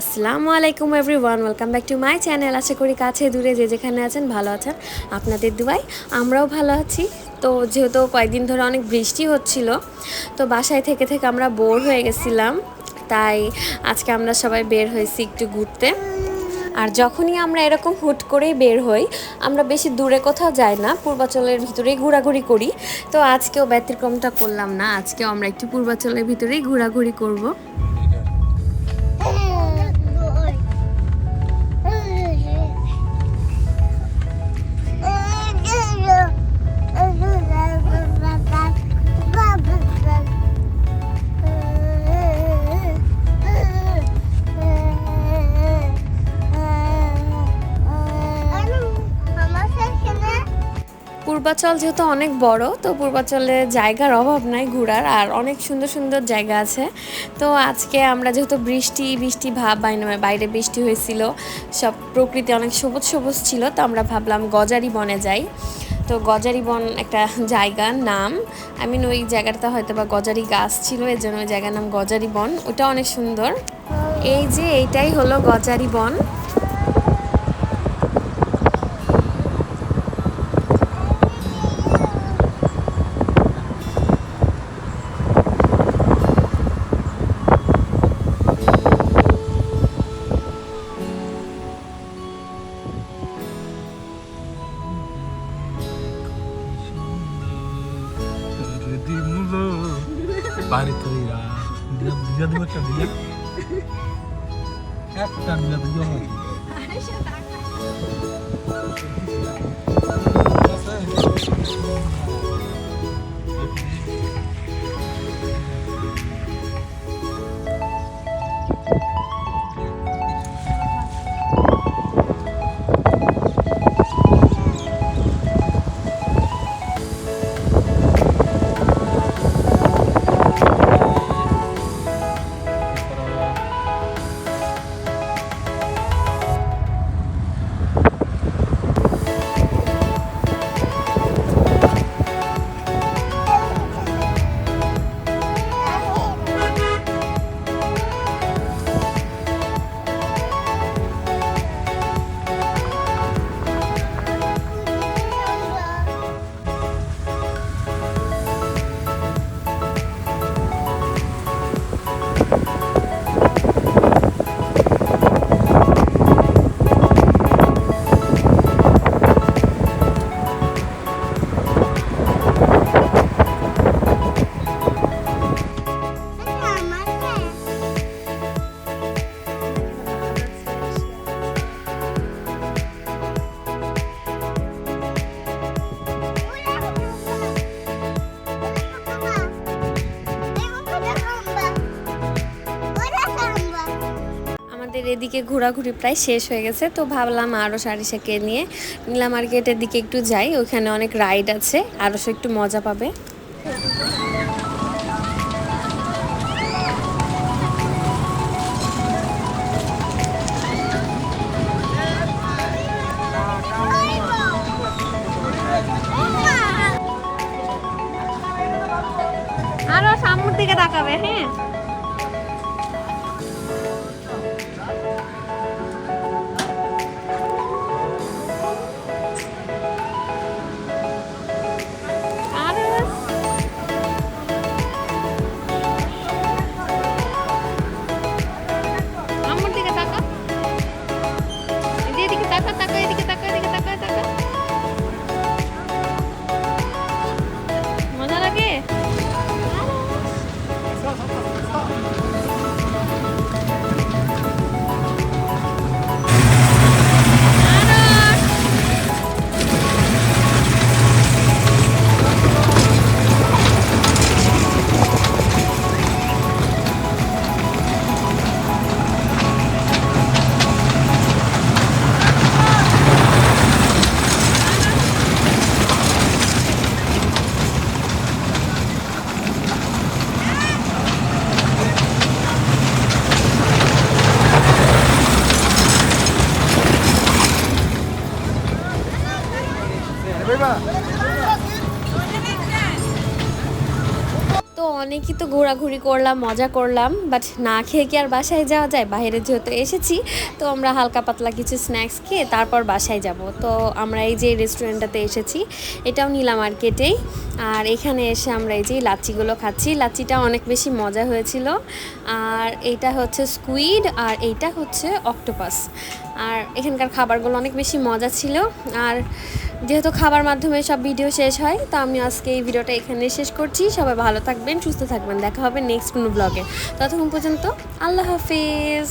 আসসালামু আলাইকুম everyone, welcome back to my channel. আশা করি কাছে দূরে যে যেখানে আছেন ভালো আছেন। আপনাদের দুবাই আমরাও ভালো আছি। তো যেহেতু কয়েকদিন ধরে অনেক বৃষ্টি হচ্ছিল, তো বাসায় থেকে থেকে আমরা বোর হয়ে গেছিলাম। তাই আজকে আমরা সবাই বের হয়েছি একটু ঘুরতে। আর যখনই আমরা এরকম হুট করেই বের হই, আমরা বেশি দূরে কোথাও যাই না, পূর্বাচলের ভিতরেই ঘোরাঘুরি করি। তো আজকেও ব্যতিক্রমটা করলাম না, আজকেও আমরা একটু পূর্বাচলের ভিতরেই ঘোরাঘুরি করব। পূর্বাচল যেহেতু অনেক বড়, তো পূর্বাচলে জায়গার অভাব নাই ঘোরার, আর অনেক সুন্দর সুন্দর জায়গা আছে। তো আজকে আমরা যেহেতু বৃষ্টি বৃষ্টি ভাব বাইরে বাইরে বৃষ্টি হয়েছিল, সব প্রকৃতি অনেক সবুজ সবুজ ছিল, তো আমরা ভাবলাম গজারি বনে যাই। তো গজারি বন একটা জায়গার নাম। আই মিন ওই জায়গাটা হয়তো বা গজারি গাছ ছিল এর জন্য ওই জায়গার নাম গজারি বন ওটা অনেক সুন্দর। এই যে, এইটাই হলো গজারি বন বাইরে তো দিয়া দিব একটা দিয়া একটা দিয়া দিয়া আমাদের এদিকে ঘোরাঘুরি প্রায় শেষ হয়ে গেছে, তো ভাবলাম আরও সারিসাকে নিয়ে নীলা মার্কেটের দিকে একটু যাই, ওখানে অনেক রাইড আছে আরও সে একটু মজা পাবে। আরও সামনের দিকে তাকাবে হ্যাঁ? তো অনেকই তো ঘোরাঘুরি করলাম, মজা করলাম বাট না খেয়ে কি আর বাসায় যাওয়া যায়? বাইরে যেহেতু এসেছি, তো আমরা হালকা পাতলা কিছু স্ন্যাক্স খেয়ে তারপর বাসায় যাব। তো আমরা এই যে রেস্টুরেন্টটাতে এসেছি, এটাও নিলাম আর কেটেই আর এখানে এসে আমরা এই যে লাচ্চিগুলো খাচ্ছি। লাচ্চিটা অনেক বেশি মজা হয়েছিল। আর এটা হচ্ছে স্কুইড আর এইটা হচ্ছে অক্টোপাস আর এখানকার খাবারগুলো অনেক বেশি মজা ছিল। আর যেহেতু খাবার মাধ্যমে সব ভিডিও শেষ হয়, তো আমি আজকে এই ভিডিওটা এখানে শেষ করছি। সবাই ভালো থাকবেন, সুস্থ থাকবেন। দেখা হবে নেক্সট কোনো ব্লগে ততক্ষণ পর্যন্ত আল্লাহ হাফিজ।